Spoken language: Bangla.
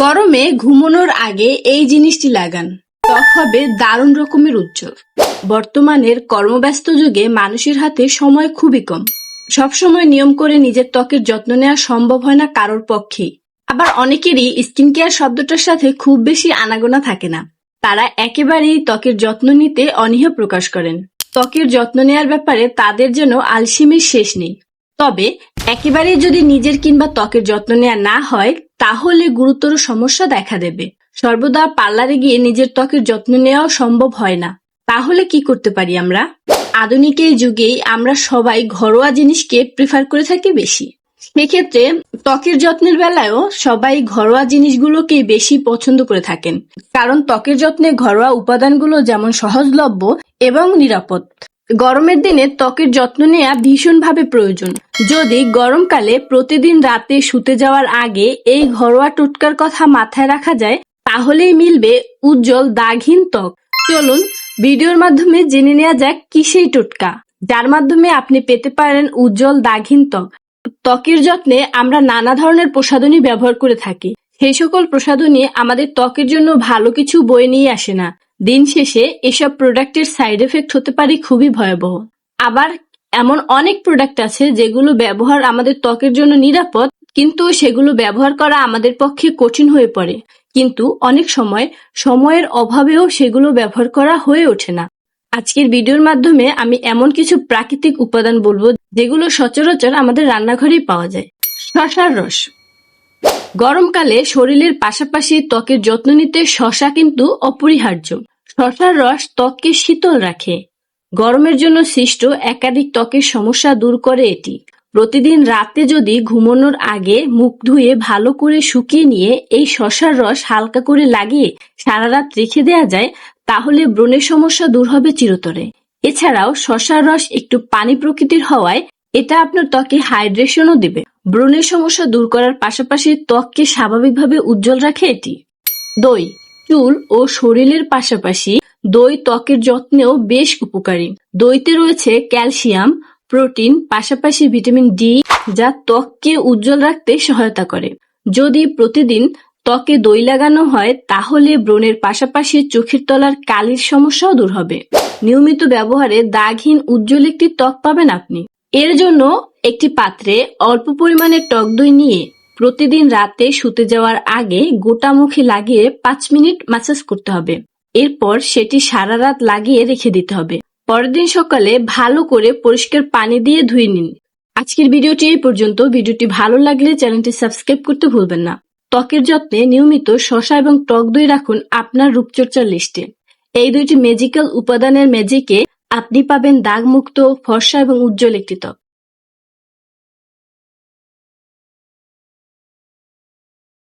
গরমে ঘুমানোর আগে এই জিনিসটি লাগান। ত্বক হবে দারুণ রকমের উজ্জ্বল। বর্তমানের কর্মব্যস্ত যুগে মানুষের হাতে সময় খুবই কম। সবসময় নিয়ম করে নিজের ত্বকের যত্ন নেওয়া সম্ভব হয় না কারোর পক্ষেই। আবার অনেকেরই স্কিন কেয়ার শব্দটার সাথে খুব বেশি আনাগোনা থাকে না। তারা একেবারেই ত্বকের যত্ন নিতে অনীহ প্রকাশ করেন। ত্বকের যত্ন নেওয়ার ব্যাপারে তাদের যেন আলসিমের শেষ নেই। তবে একেবারেই যদি নিজের কিংবা ত্বকের যত্ন নেওয়া না হয় তাহলে গুরুতর সমস্যা দেখা দেবে। সর্বদা পার্লারে গিয়ে নিজের ত্বকের যত্ন নেওয়াও সম্ভব হয় না। তাহলে কি করতে পারি আমরা? আধুনিক এই যুগেই আমরা সবাই ঘরোয়া জিনিসকে প্রিফার করে থাকি বেশি। সেক্ষেত্রে ত্বকের যত্নের বেলায়ও সবাই ঘরোয়া জিনিসগুলোকেই বেশি পছন্দ করে থাকেন। কারণ ত্বকের যত্নে ঘরোয়া উপাদানগুলো যেমন সহজলভ্য এবং নিরাপদ। গরমের দিনে ত্বকের যত্ন নেওয়া ভীষণভাবে প্রয়োজন। যদি গরমকালে প্রতিদিন রাতে শুতে যাওয়ার আগে এই ঘরোয়া টোটকার কথা মাথায় রাখা যায়, তাহলেই মিলবে উজ্জ্বল দাগহীন ত্বক। চলুন, ভিডিওর মাধ্যমে জেনে নেওয়া যাক কি সেই টোটকা। যার মাধ্যমে আপনি পেতে পারেন উজ্জ্বল দাগহীন ত্বক। ত্বকের যত্নে আমরা নানা ধরনের প্রসাধনী ব্যবহার করে থাকি। সেই সকল প্রসাধনী আমাদের ত্বকের জন্য ভালো কিছু বয়ে নিয়ে আসে না। দিন শেষে এসব প্রোডাক্টের সাইড এফেক্ট হতে পারে খুবই ভয়াবহ। আবার এমন অনেক প্রোডাক্ট আছে যেগুলো ব্যবহার আমাদের ত্বকের জন্য নিরাপদ, কিন্তু সেগুলো ব্যবহার করা আমাদের পক্ষে কঠিন হয়ে পড়ে। কিন্তু অনেক সময় সময়ের অভাবেও সেগুলো ব্যবহার করা হয়ে ওঠে না। আজকের ভিডিওর মাধ্যমে আমি এমন কিছু প্রাকৃতিক উপাদান বলব যেগুলো সচরাচর আমাদের রান্নাঘরেই পাওয়া যায়। শশার রস। গরমকালে শরীরের পাশাপাশি ত্বকের যত্ন নিতে শশা কিন্তু অপরিহার্য। শশার রস ত্বককে শীতল রাখে। গরমের জন্য সৃষ্ট একাধিক ত্বকের সমস্যা দূর করে এটি। প্রতিদিন রাতে যদি ঘুমানোর আগে মুখ ধুয়ে ভালো করে শুকিয়ে নিয়ে এই শশার রস হালকা করে লাগিয়ে সারা রাত রেখে দেওয়া যায়, তাহলে ব্রণের সমস্যা দূর হবে চিরতরে। এছাড়াও শশার রস একটু পানি প্রকৃতির হওয়ায় এটা আপনার ত্বকে হাইড্রেশনও দেবে। ব্রণের সমস্যা দূর করার পাশাপাশি ত্বককে স্বাভাবিকভাবে উজ্জ্বল রাখে এটি। দই চুল ও শরীরের পাশাপাশি দই ত্বকের যত্নেও বেশ উপকারী। দইতে রয়েছে ক্যালসিয়াম, প্রোটিন, পাশাপাশি ভিটামিন ডি, যা ত্বককে উজ্জ্বল রাখতে সহায়তা করে। যদি প্রতিদিন ত্বকে দই লাগানো হয়, তাহলে ব্রণের পাশাপাশি চোখের তলার কালির সমস্যাও দূর হবে। নিয়মিত ব্যবহারে দাগহীন উজ্জ্বল একটি ত্বক পাবেন আপনি। এর জন্য একটি পাত্রে অল্প পরিমাণে টক দই নিয়ে প্রতিদিন রাতে শুতে যাওয়ার আগে গোটা মুখে লাগিয়ে পাঁচ মিনিট ম্যাসাজ করতে হবে। এরপর সেটি সারা রাত লাগিয়ে রেখে দিতে হবে। পরের দিন সকালে ভালো করে পরিষ্কার পানি দিয়ে ধুয়ে নিন। আজকের ভিডিওটি এই পর্যন্ত। ভিডিওটি ভালো লাগলে চ্যানেলটি সাবস্ক্রাইব করতে ভুলবেন না। ত্বকের যত্নে নিয়মিত শশা এবং টক দই রাখুন আপনার রূপচর্চার লিস্টে। এই দুইটি ম্যাজিক্যাল উপাদানের ম্যাজিকে আপনি পাবেন দাগমুক্ত, ফর্সা এবং উজ্জ্বল একটি ত্বক।